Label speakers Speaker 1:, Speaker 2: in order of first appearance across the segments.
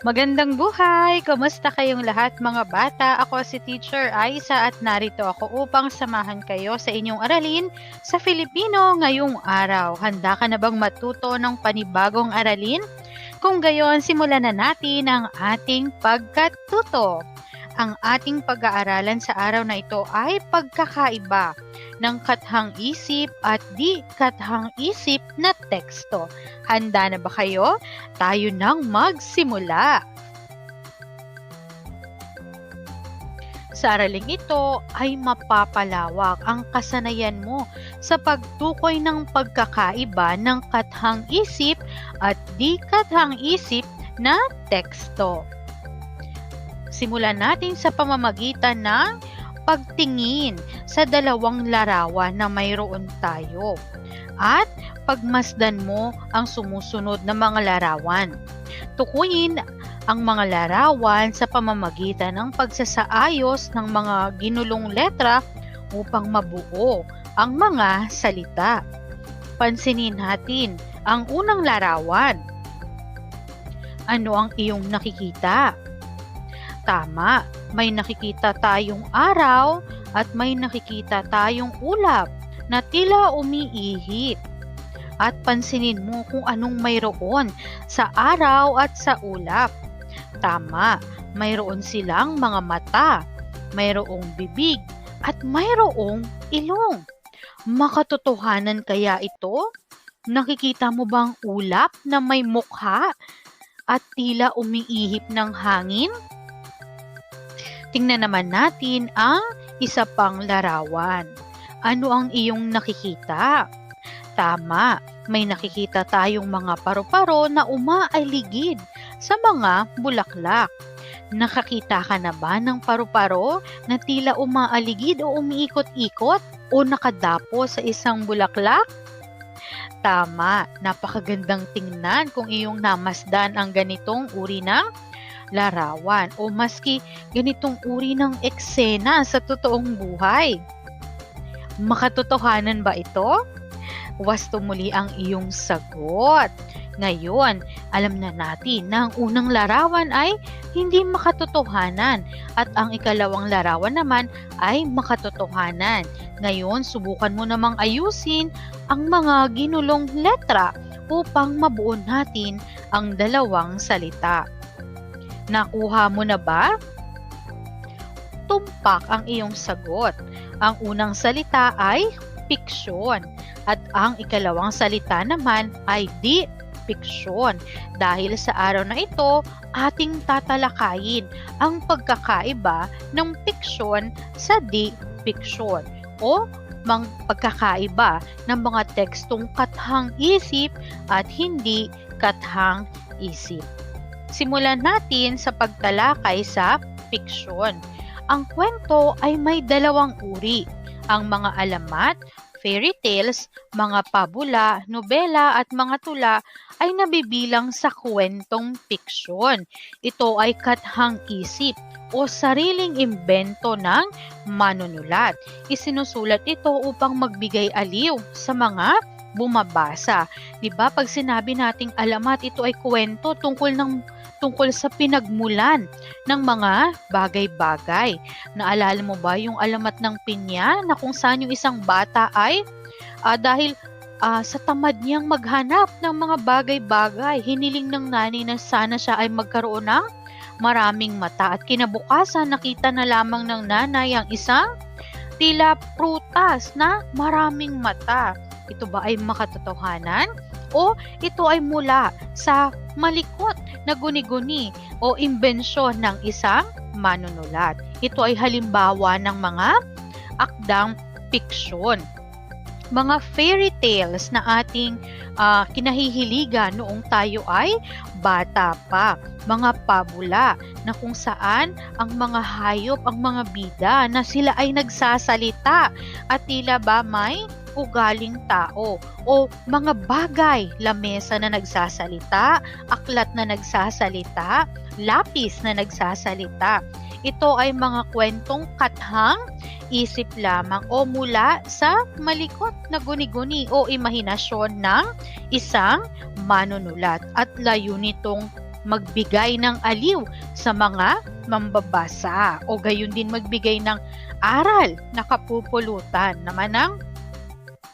Speaker 1: Magandang buhay! Kumusta kayong lahat mga bata? Ako si Teacher Aisa at narito ako upang samahan kayo sa inyong aralin sa Filipino ngayong araw. Handa ka na bang matuto ng panibagong aralin? Kung gayon, simulan na natin ang ating pagkatuto. Ang ating pag-aaralan sa araw na ito ay pagkakaiba ng kathang isip at di kathang isip na teksto. Handa na ba kayo? Tayo nang magsimula! Sa araling ito ay mapapalawak ang kasanayan mo sa pagtukoy ng pagkakaiba ng kathang isip at di kathang isip na teksto. Simulan natin sa pamamagitan ng pagtingin sa dalawang larawan na mayroon tayo at pagmasdan mo ang sumusunod na mga larawan. Tukuyin ang mga larawan sa pamamagitan ng pagsasaayos ng mga ginulong letra upang mabuo ang mga salita. Pansinin natin ang unang larawan. Ano ang iyong nakikita? Tama, may nakikita tayong araw at may nakikita tayong ulap na tila umiihip. At pansinin mo kung anong mayroon sa araw at sa ulap. Tama, mayroon silang mga mata, mayroong bibig, at mayroong ilong. Makatotohanan kaya ito? Nakikita mo bang ulap na may mukha at tila umiihip ng hangin? Tingnan naman natin ang isa pang larawan. Ano ang iyong nakikita? Tama, may nakikita tayong mga paru-paro na umaaligid sa mga bulaklak. Nakakita ka na ba ng paru-paro na tila umaaligid o umiikot-ikot o nakadapo sa isang bulaklak? Tama, napakagandang tingnan kung iyong namasdan ang ganitong uri ng larawan o maski ganitong uri ng eksena sa totoong buhay. Makatotohanan ba ito? Wasto muli ang iyong sagot. Ngayon, alam na natin na ang unang larawan ay hindi makatotohanan at ang ikalawang larawan naman ay makatotohanan. Ngayon, subukan mo namang ayusin ang mga ginulong letra upang mabuo natin ang dalawang salita. Nakuha mo na ba? Tumpak ang iyong sagot. Ang unang salita ay fiksyon at ang ikalawang salita naman ay di fiksyon. Dahil sa araw na ito, ating tatalakayin ang pagkakaiba ng fiksyon sa di fiksyon o mang pagkakaiba ng mga tekstong kathang isip at hindi kathang isip. Simulan natin sa pagtalakay sa fiksyon. Ang kwento ay may dalawang uri, ang mga alamat, fairy tales, mga pabula, nobela at mga tula ay nabibilang sa kwentong fiksyon. Ito ay kathang isip o sariling imbento ng manunulat. Isinusulat ito upang magbigay aliw sa mga bumabasa. 'Di ba? Pag sinabi nating alamat, ito ay kwento tungkol ng tungkol sa pinagmulan ng mga bagay-bagay. Naalala mo ba yung alamat ng pinya na kung saan yung isang bata ay uh, dahil uh, sa tamad niyang maghanap ng mga bagay-bagay, hiniling ng nanay na sana siya ay magkaroon ng maraming mata at kinabukasan nakita na lamang ng nanay ang isang tila prutas na maraming mata. Ito ba ay makatotohanan? O ito ay mula sa malikot na guni-guni o imbensyon ng isang manunulat. Ito ay halimbawa ng mga akdang fiksyon. Mga fairy tales na ating uh, kinahihiligan noong tayo ay bata pa. Mga pabula na kung saan ang mga hayop, ang mga bida na sila ay nagsasalita at tila ba may ugaling tao o mga bagay, lamesa na nagsasalita, aklat na nagsasalita, lapis na nagsasalita. Ito ay mga kwentong kathang isip lamang o mula sa malikot na guni-guni o imahinasyon ng isang manunulat at layo nitong magbigay ng aliw sa mga mambabasa o gayon din magbigay ng aral na kapupulutan naman ng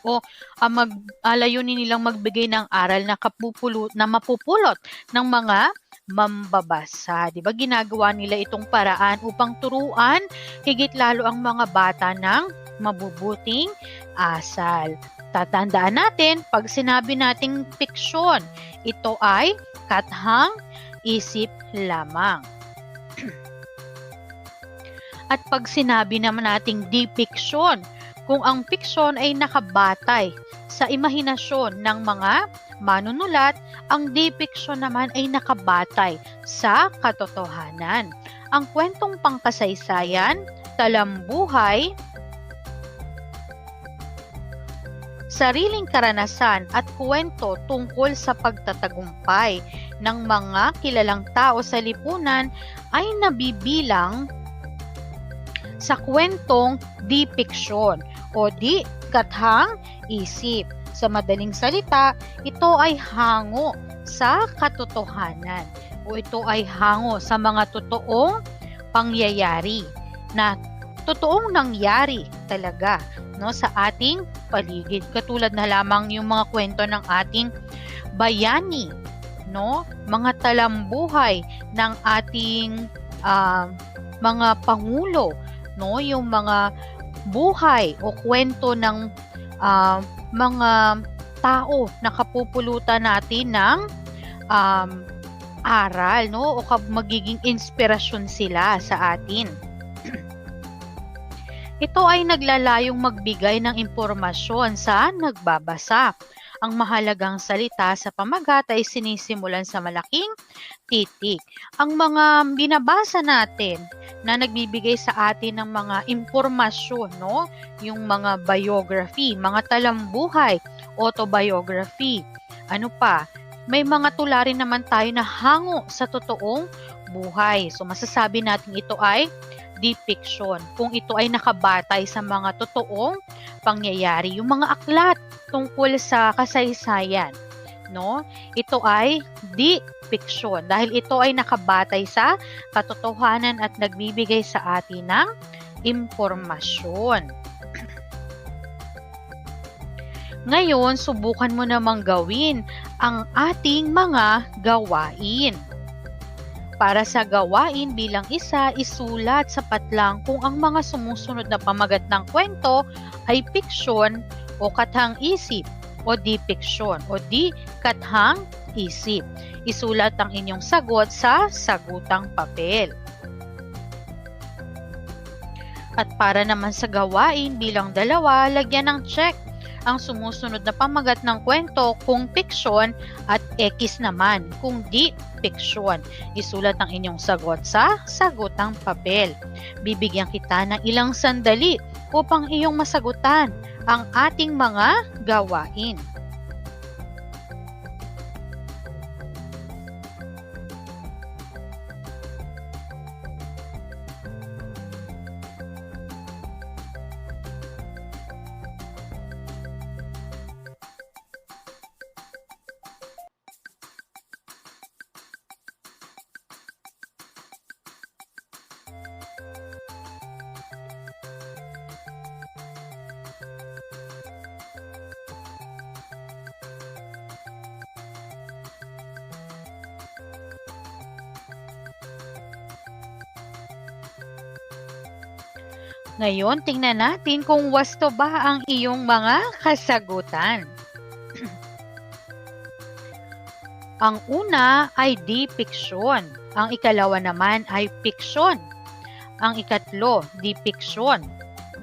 Speaker 1: o uh, mag alayunin nilang magbigay ng aral na kapupulot na mapupulot ng mga mambabasa. 'Di ba? Ginagawa nila itong paraan upang turuan higit lalo ang mga bata ng mabubuting asal. Tatandaan natin, pag sinabi nating fiksyon, ito ay kathang isip lamang. At pag sinabi naman nating depiction, kung ang fiksyon ay nakabatay sa imahinasyon ng mga manunulat, ang depiction naman ay nakabatay sa katotohanan. Ang kwentong pangkasaysayan, talambuhay, sariling karanasan at kwento tungkol sa pagtatagumpay ng mga kilalang tao sa lipunan ay nabibilang sa kwentong depiction o di kathang isip. Sa madaling salita, ito ay hango sa katotohanan o ito ay hango sa mga totoong pangyayari na totoong nangyari talaga no sa ating paligid katulad na lamang yung mga kwento ng ating bayani no mga talambuhay ng ating uh, mga pangulo no yung mga buhay o kwento ng uh, mga tao na kapupulutan natin ng um, aral no o magiging inspirasyon sila sa atin ito ay naglalayong magbigay ng impormasyon sa nagbabasa. Ang mahalagang salita sa pamagat ay sinisimulan sa malaking titik. Ang mga binabasa natin na nagbibigay sa atin ng mga impormasyon, no? yung mga biography, mga talambuhay, autobiography, ano pa, may mga tula rin naman tayo na hango sa totoong buhay. So masasabi natin ito ay depiction kung ito ay nakabatay sa mga totoong pangyayari, yung mga aklat tungkol sa kasaysayan. No? Ito ay depiction dahil ito ay nakabatay sa katotohanan at nagbibigay sa atin ng impormasyon. Ngayon, subukan mo namang gawin ang ating mga gawain. Para sa gawain bilang isa, isulat sapat lang kung ang mga sumusunod na pamagat ng kwento ay fiksyon o kathang isip o depiction o di kathang isip. Isulat ang inyong sagot sa sagutang papel. At para naman sa gawain bilang dalawa, lagyan ng check ang sumusunod na pamagat ng kwento kung fiksyon at X naman kung di fiksyon. Isulat ang inyong sagot sa sagutang papel. Bibigyan kita ng ilang sandali upang iyong masagutan ang ating mga gawain. Ngayon, tingnan natin kung wasto ba ang iyong mga kasagutan. ang una ay depiction. Ang ikalawa naman ay fiction. Ang ikatlo, depiction.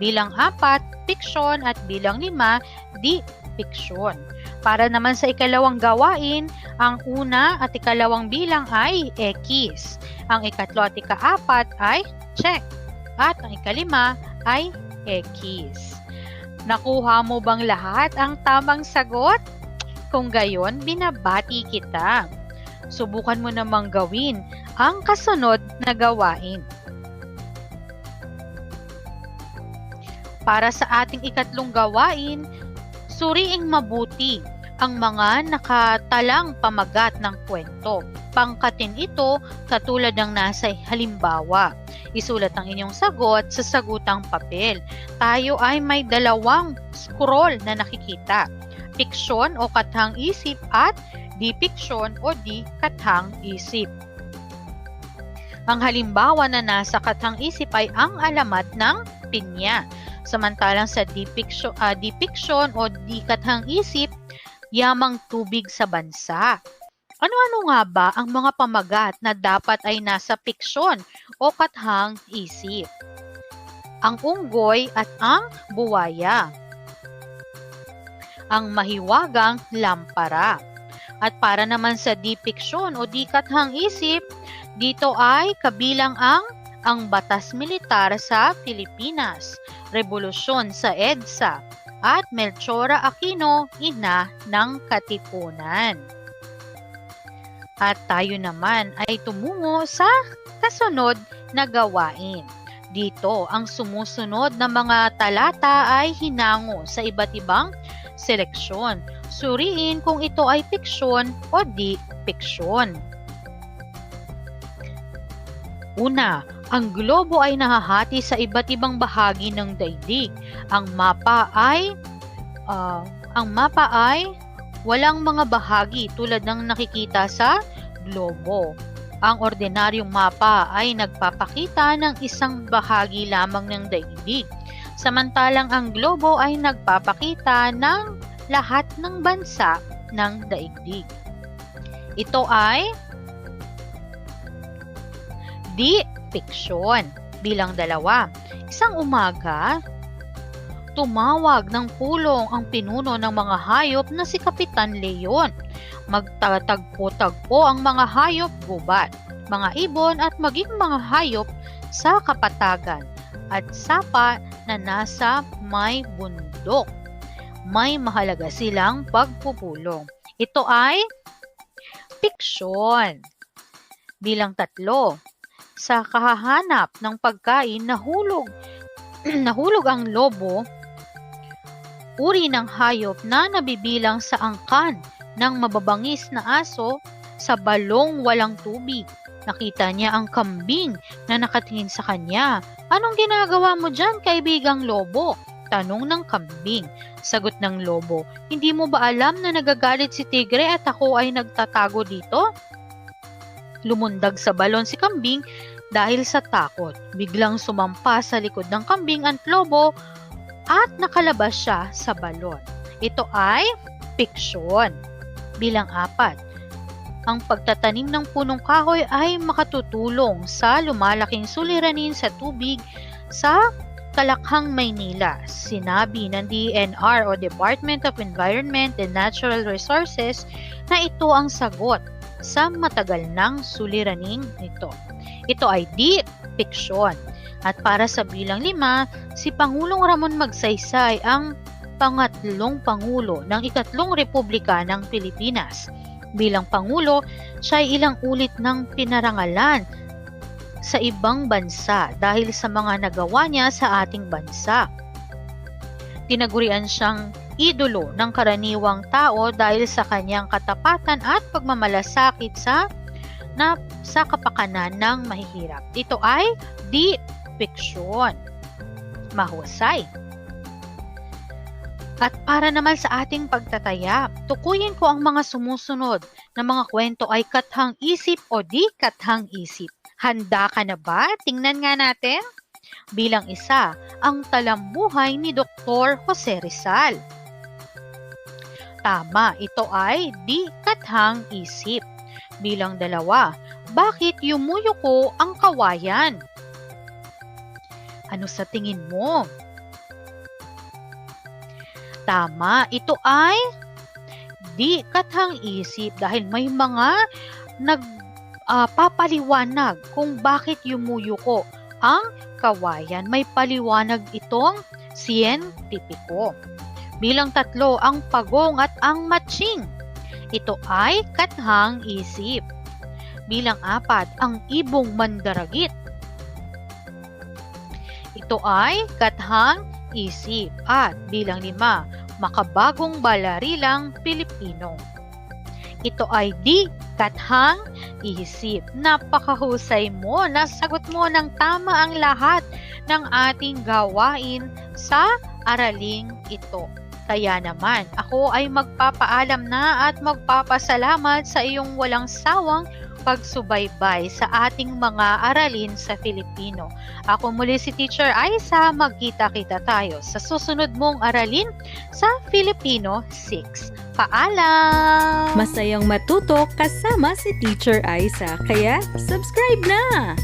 Speaker 1: Bilang apat, fiction at bilang lima, depiction. Para naman sa ikalawang gawain, ang una at ikalawang bilang ay X. Ang ikatlo at ikaapat ay check. At ang ikalima ay X. Nakuha mo bang lahat ang tamang sagot? Kung gayon, binabati kita. Subukan mo namang gawin ang kasunod na gawain. Para sa ating ikatlong gawain, suriing mabuti ang mga nakatalang pamagat ng kwento. Pangkatin ito katulad ng nasa halimbawa. Isulat ang inyong sagot sa sagutang papel. Tayo ay may dalawang scroll na nakikita. Piksyon o kathang isip at dipiksyon o di kathang isip. Ang halimbawa na nasa kathang isip ay ang alamat ng pinya. Samantalang sa depiction, uh, depiction o di kathang isip, yamang tubig sa bansa. Ano-ano nga ba ang mga pamagat na dapat ay nasa piksyon o kathang isip? Ang unggoy at ang buwaya. Ang mahiwagang lampara. At para naman sa depiksyon o di kathang isip, dito ay kabilang ang ang batas militar sa Pilipinas, revolusyon sa EDSA, at Melchora Aquino, ina ng Katipunan. At tayo naman ay tumungo sa kasunod na gawain. Dito, ang sumusunod na mga talata ay hinango sa iba't ibang seleksyon. Suriin kung ito ay piksyon o di piksyon. Una, ang globo ay nahahati sa iba't ibang bahagi ng daigdig. Ang mapa ay uh, ang mapa ay walang mga bahagi tulad ng nakikita sa globo. Ang ordinaryong mapa ay nagpapakita ng isang bahagi lamang ng daigdig. Samantalang ang globo ay nagpapakita ng lahat ng bansa ng daigdig. Ito ay di fiction. Bilang dalawa, isang umaga, tumawag ng pulong ang pinuno ng mga hayop na si Kapitan Leon. Magtatagpo-tagpo ang mga hayop gubat, mga ibon at maging mga hayop sa kapatagan at sapa na nasa may bundok. May mahalaga silang pagpupulong. Ito ay fiction. Bilang tatlo, sa kahahanap ng pagkain nahulog nahulog ang lobo uri ng hayop na nabibilang sa angkan ng mababangis na aso sa balong walang tubig. Nakita niya ang kambing na nakatingin sa kanya. Anong ginagawa mo dyan, kaibigang lobo? Tanong ng kambing. Sagot ng lobo, hindi mo ba alam na nagagalit si tigre at ako ay nagtatago dito? Lumundag sa balon si kambing dahil sa takot, biglang sumampa sa likod ng kambing ang lobo at nakalabas siya sa balon. Ito ay fiksyon. Bilang apat, ang pagtatanim ng punong kahoy ay makatutulong sa lumalaking suliranin sa tubig sa Kalakhang, Maynila. Sinabi ng DNR o Department of Environment and Natural Resources na ito ang sagot sa matagal ng suliraning nito. Ito ay di fiction. At para sa bilang lima, si Pangulong Ramon Magsaysay ang pangatlong Pangulo ng ikatlong Republika ng Pilipinas. Bilang Pangulo, siya ay ilang ulit ng pinarangalan sa ibang bansa dahil sa mga nagawa niya sa ating bansa. Tinagurian siyang idolo ng karaniwang tao dahil sa kanyang katapatan at pagmamalasakit sa na sa kapakanan ng mahihirap. Ito ay di fiction. Mahusay. At para naman sa ating pagtataya, tukuyin ko ang mga sumusunod na mga kwento ay kathang isip o di kathang isip. Handa ka na ba? Tingnan nga natin. Bilang isa, ang talambuhay ni Dr. Jose Rizal. Tama, ito ay di kathang isip. Bilang dalawa, bakit yumuyuko ang kawayan? Ano sa tingin mo? Tama, ito ay di kathang isip dahil may mga nagpapaliwanag uh, kung bakit yumuyuko ang kawayan. May paliwanag itong siyentipiko. Bilang tatlo, ang pagong at ang matching. Ito ay kathang isip. Bilang apat, ang ibong mandaragit. Ito ay kathang isip. At bilang lima, makabagong balarilang Pilipino. Ito ay di kathang isip. Napakahusay mo. Nasagot mo ng tama ang lahat ng ating gawain sa araling ito. Kaya naman, ako ay magpapaalam na at magpapasalamat sa iyong walang sawang pagsubaybay sa ating mga aralin sa Filipino. Ako muli si Teacher Aisa, magkita-kita tayo sa susunod mong aralin sa Filipino 6. Paalam!
Speaker 2: Masayang matuto kasama si Teacher Aisa, kaya subscribe na!